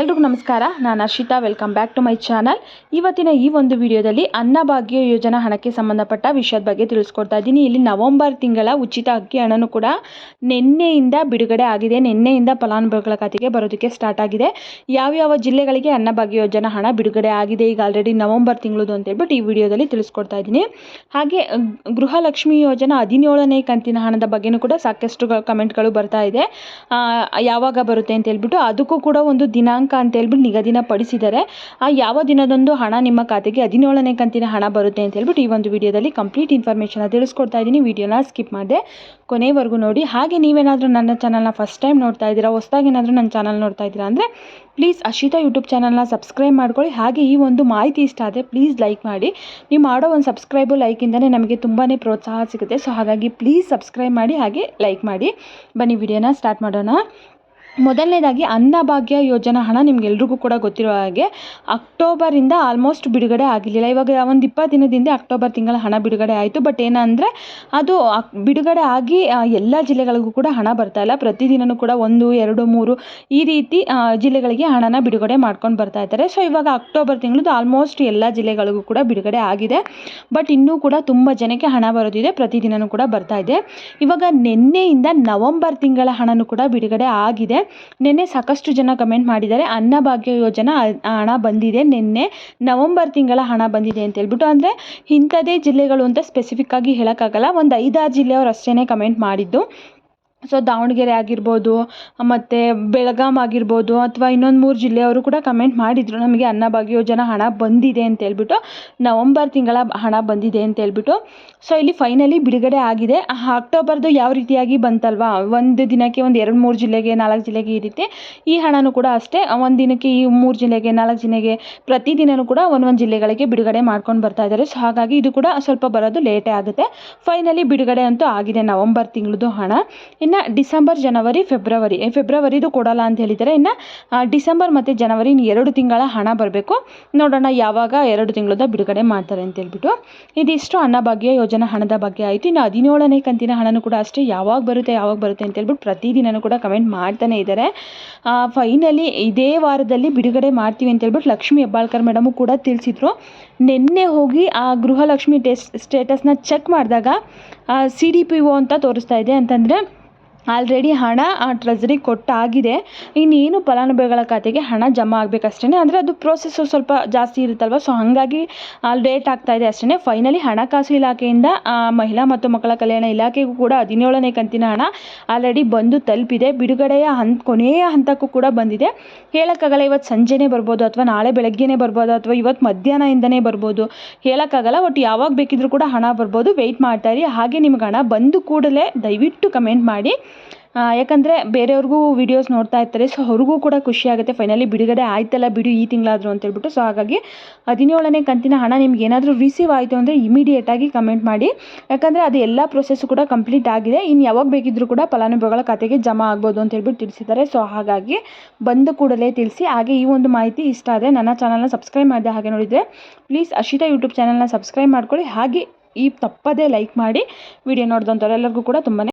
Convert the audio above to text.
ಎಲ್ರಿಗೂ ನಮಸ್ಕಾರ. ನಾನು Arshita. Welcome back to my channel ಇವತ್ತಿನ ಈ ಒಂದು ವಿಡಿಯೋದಲ್ಲಿ ಅನ್ನಭಾಗ್ಯ ಯೋಜನಾ ಹಣಕ್ಕೆ ಸಂಬಂಧಪಟ್ಟ ವಿಷಯದ ಬಗ್ಗೆ ತಿಳಿಸ್ಕೊಡ್ತಾ ಇದ್ದೀನಿ. ಇಲ್ಲಿ ನವೆಂಬರ್ ತಿಂಗಳ ಉಚಿತ ಅಕ್ಕಿ ಹಣನೂ ಕೂಡ ನಿನ್ನೆಯಿಂದ ಬಿಡುಗಡೆ ಆಗಿದೆ. ನಿನ್ನೆಯಿಂದ ಫಲಾನುಭವಿಗಳ ಖಾತೆಗೆ ಬರೋದಕ್ಕೆ ಸ್ಟಾರ್ಟ್ ಆಗಿದೆ. ಯಾವ್ಯಾವ ಜಿಲ್ಲೆಗಳಿಗೆ ಅನ್ನಭಾಗ್ಯ ಯೋಜನಾ ಹಣ ಬಿಡುಗಡೆ ಆಗಿದೆ ಈಗ ಆಲ್ರೆಡಿ ನವೆಂಬರ್ ತಿಂಗಳದು ಅಂತ ಹೇಳ್ಬಿಟ್ಟು ಈ ವಿಡಿಯೋದಲ್ಲಿ ತಿಳಿಸ್ಕೊಡ್ತಾ ಇದ್ದೀನಿ. ಹಾಗೆ ಗೃಹಲಕ್ಷ್ಮಿ ಯೋಜನಾ ಹದಿನೇಳನೇ ಕಂತಿನ ಹಣದ ಬಗ್ಗೆನೂ ಕೂಡ ಸಾಕಷ್ಟು ಕಮೆಂಟ್ಗಳು ಬರ್ತಾ ಇದೆ. ಯಾವಾಗ ಬರುತ್ತೆ ಅಂತ ಹೇಳ್ಬಿಟ್ಟು ಅದಕ್ಕೂ ಕೂಡ ಒಂದು ದಿನಾಂಕ ಅಂತ ಹೇಳ್ಬಿಟ್ಟು ನಿಗದಿನ ಪಡಿಸಿದ್ದಾರೆ ಆ ಯಾವ ದಿನದಂದು ಹಣ ನಿಮ್ಮ ಖಾತೆಗೆ ಹದಿನೇಳನೇ ಕಂತಿನ ಹಣ ಬರುತ್ತೆ ಅಂತ ಹೇಳ್ಬಿಟ್ಟು ಈ ಒಂದು ವಿಡಿಯೋದಲ್ಲಿ ಕಂಪ್ಲೀಟ್ ಇನ್ಫಾರ್ಮೇಷನ್ ತಿಳಿಸ್ಕೊಡ್ತಾ ಇದ್ದೀನಿ. ವಿಡಿಯೋನ ಸ್ಕಿಪ್ ಮಾಡಿದೆ ಕೊನೆವರೆಗೂ ನೋಡಿ. ಹಾಗೆ ನೀವೇನಾದರೂ ನನ್ನ ಚಾನಲ್ನ ಫಸ್ಟ್ ಟೈಮ್ ನೋಡ್ತಾ ಇದ್ದೀರಾ, ಹೊಸದಾಗಿ ಏನಾದರೂ ನನ್ನ ಚಾನಲ್ ನೋಡ್ತಾ ಇದ್ದೀರಾ ಅಂದರೆ ಪ್ಲೀಸ್ ಅಶಿತಾ ಯೂಟ್ಯೂಬ್ ಚಾನಲ್ನ ಸಬ್ಸ್ಕ್ರೈಬ್ ಮಾಡ್ಕೊಳ್ಳಿ. ಹಾಗೆ ಈ ಒಂದು ಮಾಹಿತಿ ಇಷ್ಟ ಆದರೆ ಪ್ಲೀಸ್ ಲೈಕ್ ಮಾಡಿ. ನೀವು ಮಾಡೋ ಒಂದು ಸಬ್ಸ್ಕ್ರೈಬು ಲೈಕಿಂದನೇ ನಮಗೆ ತುಂಬಾ ಪ್ರೋತ್ಸಾಹ ಸಿಗುತ್ತೆ. ಸೊ ಹಾಗಾಗಿ ಪ್ಲೀಸ್ ಸಬ್ಸ್ಕ್ರೈಬ್ ಮಾಡಿ, ಹಾಗೆ ಲೈಕ್ ಮಾಡಿ. ಬನ್ನಿ, ವಿಡಿಯೋನ ಸ್ಟಾರ್ಟ್ ಮಾಡೋಣ. ಮೊದಲನೇದಾಗಿ ಅನ್ನಭಾಗ್ಯ ಯೋಜನಾ ಹಣ ನಿಮ್ಗೆಲ್ರಿಗೂ ಕೂಡ ಗೊತ್ತಿರೋ ಹಾಗೆ ಅಕ್ಟೋಬರಿಂದ ಆಲ್ಮೋಸ್ಟ್ ಬಿಡುಗಡೆ ಆಗಿರಲಿಲ್ಲ. ಇವಾಗ ಒಂದು ಇಪ್ಪತ್ತು ದಿನದಿಂದ ಅಕ್ಟೋಬರ್ ತಿಂಗಳ ಹಣ ಬಿಡುಗಡೆ ಆಯಿತು. ಬಟ್ ಏನಂದರೆ ಅದು ಬಿಡುಗಡೆ ಆಗಿ ಎಲ್ಲ ಜಿಲ್ಲೆಗಳಿಗೂ ಕೂಡ ಹಣ ಬರ್ತಾ ಇಲ್ಲ. ಪ್ರತಿದಿನವೂ ಕೂಡ ಒಂದು, ಎರಡು, ಮೂರು ಈ ರೀತಿ ಜಿಲ್ಲೆಗಳಿಗೆ ಹಣನ ಬಿಡುಗಡೆ ಮಾಡ್ಕೊಂಡು ಬರ್ತಾ ಇದ್ದಾರೆ. ಸೊ ಇವಾಗ ಅಕ್ಟೋಬರ್ ತಿಂಗಳದ್ದು ಆಲ್ಮೋಸ್ಟ್ ಎಲ್ಲ ಜಿಲ್ಲೆಗಳಿಗೂ ಕೂಡ ಬಿಡುಗಡೆ ಆಗಿದೆ. ಬಟ್ ಇನ್ನೂ ಕೂಡ ತುಂಬ ಜನಕ್ಕೆ ಹಣ ಬರೋದಿದೆ. ಪ್ರತಿದಿನವೂ ಕೂಡ ಬರ್ತಾ ಇದೆ. ಇವಾಗ ನಿನ್ನೆಯಿಂದ ನವಂಬರ್ ತಿಂಗಳ ಹಣನೂ ಕೂಡ ಬಿಡುಗಡೆ ಆಗಿದೆ. ನಿನ್ನೆ ಸಾಕಷ್ಟು ಜನ ಕಮೆಂಟ್ ಮಾಡಿದ್ದಾರೆ ಅನ್ನಭಾಗ್ಯ ಯೋಜನಾ ಹಣ ಬಂದಿದೆ, ನಿನ್ನೆ ನವಂಬರ್ ತಿಂಗಳ ಹಣ ಬಂದಿದೆ ಅಂತ ಹೇಳ್ಬಿಟ್ಟು. ಅಂದರೆ ಇಂಥದ್ದೇ ಜಿಲ್ಲೆಗಳು ಅಂತ ಸ್ಪೆಸಿಫಿಕ್ಕಾಗಿ ಹೇಳೋಕ್ಕಾಗಲ್ಲ, ಒಂದು ಐದಾರು ಜಿಲ್ಲೆಯವರು ಅಷ್ಟೇ ಕಮೆಂಟ್ ಮಾಡಿದ್ದು. ಸೊ ದಾವಣಗೆರೆ ಆಗಿರ್ಬೋದು, ಮತ್ತು ಬೆಳಗಾಂ ಆಗಿರ್ಬೋದು, ಅಥವಾ ಇನ್ನೊಂದು ಮೂರು ಜಿಲ್ಲೆಯವರು ಕೂಡ ಕಮೆಂಟ್ ಮಾಡಿದರು. ನಮಗೆ ಅನ್ನಭಾಗ್ಯ ಯೋಜನೆ ಹಣ ಬಂದಿದೆ ಅಂತ ಹೇಳ್ಬಿಟ್ಟು, ನವಂಬರ್ ತಿಂಗಳ ಹಣ ಬಂದಿದೆ ಅಂತ ಹೇಳ್ಬಿಟ್ಟು. ಸೊ ಇಲ್ಲಿ ಫೈನಲಿ ಬಿಡುಗಡೆ ಆಗಿದೆ. ಅಕ್ಟೋಬರ್ದು ಯಾವ ರೀತಿಯಾಗಿ ಬಂತಲ್ವಾ? ಒಂದು ದಿನಕ್ಕೆ ಒಂದು ಎರಡು ಮೂರು ಜಿಲ್ಲೆಗೆ, ನಾಲ್ಕು ಜಿಲ್ಲೆಗೆ ಈ ರೀತಿ. ಈ ಹಣನೂ ಕೂಡ ಅಷ್ಟೇ. ಒಂದು ದಿನಕ್ಕೆ ಈ ಮೂರು ಜಿಲ್ಲೆಗೆ, ನಾಲ್ಕು ಜಿಲ್ಲೆಗೆ ಪ್ರತಿದಿನವೂ ಕೂಡ ಒಂದೊಂದು ಜಿಲ್ಲೆಗಳಿಗೆ ಬಿಡುಗಡೆ ಮಾಡ್ಕೊಂಡು ಬರ್ತಾ ಇದ್ದಾರೆ ಸೊ ಹಾಗಾಗಿ ಇದು ಕೂಡ ಸ್ವಲ್ಪ ಬರೋದು ಲೇಟೇ ಆಗುತ್ತೆ. ಫೈನಲಿ ಬಿಡುಗಡೆ ಅಂತೂ ಆಗಿದೆ ನವಂಬರ್ ತಿಂಗಳದು ಹಣ. ಇನ್ನು ಡಿಸೆಂಬರ್, ಜನವರಿ, ಫೆಬ್ರವರಿ. ಫೆಬ್ರವರಿದು ಕೊಡಲ್ಲ ಅಂತ ಹೇಳಿದರೆ ಇನ್ನು ಡಿಸೆಂಬರ್ ಮತ್ತು ಜನವರಿ ಇನ್ನು ಎರಡು ತಿಂಗಳ ಹಣ ಬರಬೇಕು. ನೋಡೋಣ ಯಾವಾಗ ಎರಡು ತಿಂಗಳದ ಬಿಡುಗಡೆ ಮಾಡ್ತಾರೆ ಅಂತ ಹೇಳ್ಬಿಟ್ಟು. ಇದಿಷ್ಟು ಅನ್ನಭಾಗ್ಯ ಯೋಜನಾ ಹಣದ ಬಗ್ಗೆ ಆಯಿತು. ಇನ್ನು ಹದಿನೇಳನೇ ಕಂತಿನ ಹಣನೂ ಕೂಡ ಅಷ್ಟೇ ಯಾವಾಗ ಬರುತ್ತೆ ಯಾವಾಗ ಬರುತ್ತೆ ಅಂತ ಹೇಳ್ಬಿಟ್ಟು ಪ್ರತಿದಿನನೂ ಕೂಡ ಕಮೆಂಟ್ ಮಾಡ್ತಾನೆ ಇದ್ದಾರೆ. ಫೈನಲಿ ಇದೇ ವಾರದಲ್ಲಿ ಬಿಡುಗಡೆ ಮಾಡ್ತೀವಿ ಅಂತ ಹೇಳ್ಬಿಟ್ಟು ಲಕ್ಷ್ಮಿ ಹೆಬ್ಬಾಳ್ಕರ್ ಮೇಡಮು ಕೂಡ ತಿಳಿಸಿದ್ರು. ನಿನ್ನೆ ಹೋಗಿ ಆ ಗೃಹಲಕ್ಷ್ಮಿ ಟೆಸ್, ಸ್ಟೇಟಸ್ನ ಚೆಕ್ ಮಾಡಿದಾಗ ಸಿ ಡಿ ಪಿ ಓ ಅಂತ ತೋರಿಸ್ತಾ ಇದೆ ಅಂತಂದರೆ ಆಲ್ರೆಡಿ ಹಣ, ಆ ಟ್ರೆಜರಿಗೆ ಕೊಟ್ಟಾಗಿದೆ. ಇನ್ನೇನು ಫಲಾನುಭವಿಗಳ ಖಾತೆಗೆ ಹಣ ಜಮಾ ಆಗಬೇಕಷ್ಟೇ ಅಂದರೆ ಅದು ಪ್ರೋಸೆಸ್ಸು ಸ್ವಲ್ಪ ಜಾಸ್ತಿ ಇರುತ್ತಲ್ವ? ಸೊ ಹಾಗಾಗಿ ಲೇಟ್ ಆಗ್ತಾ ಇದೆ ಅಷ್ಟೇ ಫೈನಲಿ ಹಣಕಾಸು ಇಲಾಖೆಯಿಂದ ಮಹಿಳಾ ಮತ್ತು ಮಕ್ಕಳ ಕಲ್ಯಾಣ ಇಲಾಖೆಗೂ ಕೂಡ ಹದಿನೇಳನೇ ಕಂತಿನ ಹಣ ಆಲ್ರೆಡಿ ಬಂದು ತಲುಪಿದೆ. ಬಿಡುಗಡೆಯ ಹಂತ ಕೊನೆಯ ಹಂತಕ್ಕೂ ಕೂಡ ಬಂದಿದೆ. ಹೇಳೋಕ್ಕಾಗಲ್ಲ, ಇವತ್ತು ಸಂಜೆನೇ ಬರ್ಬೋದು ಅಥವಾ ನಾಳೆ ಬೆಳಗ್ಗೆನೇ ಬರ್ಬೋದು ಅಥವಾ ಇವತ್ತು ಮಧ್ಯಾಹ್ನದಿಂದನೇ ಬರ್ಬೋದು. ಹೇಳೋಕ್ಕಾಗಲ್ಲ ಒಟ್ಟು ಯಾವಾಗ ಬೇಕಿದ್ರೂ ಕೂಡ ಹಣ ಬರ್ಬೋದು. ವೆಯ್ಟ್ ಮಾಡ್ತಾ ಇರಿ. ಹಾಗೆ ನಿಮ್ಗೆ ಹಣ ಬಂದು ಕೂಡಲೇ ದಯವಿಟ್ಟು ಕಮೆಂಟ್ ಮಾಡಿ. ಯಾಕಂದರೆ ಬೇರೆಯವ್ರಿಗೂ ವೀಡಿಯೋಸ್ ನೋಡ್ತಾ ಇರ್ತಾರೆ ಸೊ ಅವ್ರಿಗೂ ಕೂಡ ಖುಷಿ ಆಗುತ್ತೆ. ಫೈನಲಿ ಬಿಡುಗಡೆ ಆಯ್ತಲ್ಲ ಬಿಡು ಈ ತಿಂಗಳಾದರೂ ಅಂತೇಳ್ಬಿಟ್ಟು ಸೊ ಹಾಗಾಗಿ ಹದಿನೇಳನೇ ಕಂತಿನ ಹಣ ನಿಮ್ಗೆ ಏನಾದರೂ ರಿಸೀವ್ ಆಯಿತು ಅಂದರೆ ಇಮಿಡಿಯೇಟಾಗಿ ಕಮೆಂಟ್ ಮಾಡಿ. ಯಾಕಂದರೆ ಅದು ಎಲ್ಲ ಪ್ರೊಸೆಸ್ಸು ಕೂಡ ಕಂಪ್ಲೀಟ್ ಆಗಿದೆ. ಇನ್ನು ಯಾವಾಗ ಬೇಕಿದ್ರೂ ಕೂಡ ಫಲಾನುಭವಿಗಳ ಖಾತೆಗೆ ಜಮಾ ಆಗ್ಬೋದು ಅಂತ ಹೇಳ್ಬಿಟ್ಟು ತಿಳಿಸಿದ್ದಾರೆ. ಸೊ ಹಾಗಾಗಿ ಬಂದು ಕೂಡಲೇ ತಿಳಿಸಿ. ಹಾಗೆ ಈ ಒಂದು ಮಾಹಿತಿ ಇಷ್ಟ ಆದರೆ ನನ್ನ ಚಾನಲ್ನ ಸಬ್ಸ್ಕ್ರೈಬ್ ಮಾಡಿದೆ ಹಾಗೆ ನೋಡಿದರೆ ಪ್ಲೀಸ್ ಅಶಿತಾ ಯೂಟ್ಯೂಬ್ ಚಾನಲ್ನ ಸಬ್ಸ್ಕ್ರೈಬ್ ಮಾಡ್ಕೊಳ್ಳಿ. ಹಾಗೆ ಈ ತಪ್ಪದೇ ಲೈಕ್ ಮಾಡಿ. ವಿಡಿಯೋ ನೋಡಿದಂಥವ್ರೆಲ್ಲರಿಗೂ ಕೂಡ ತುಂಬಾ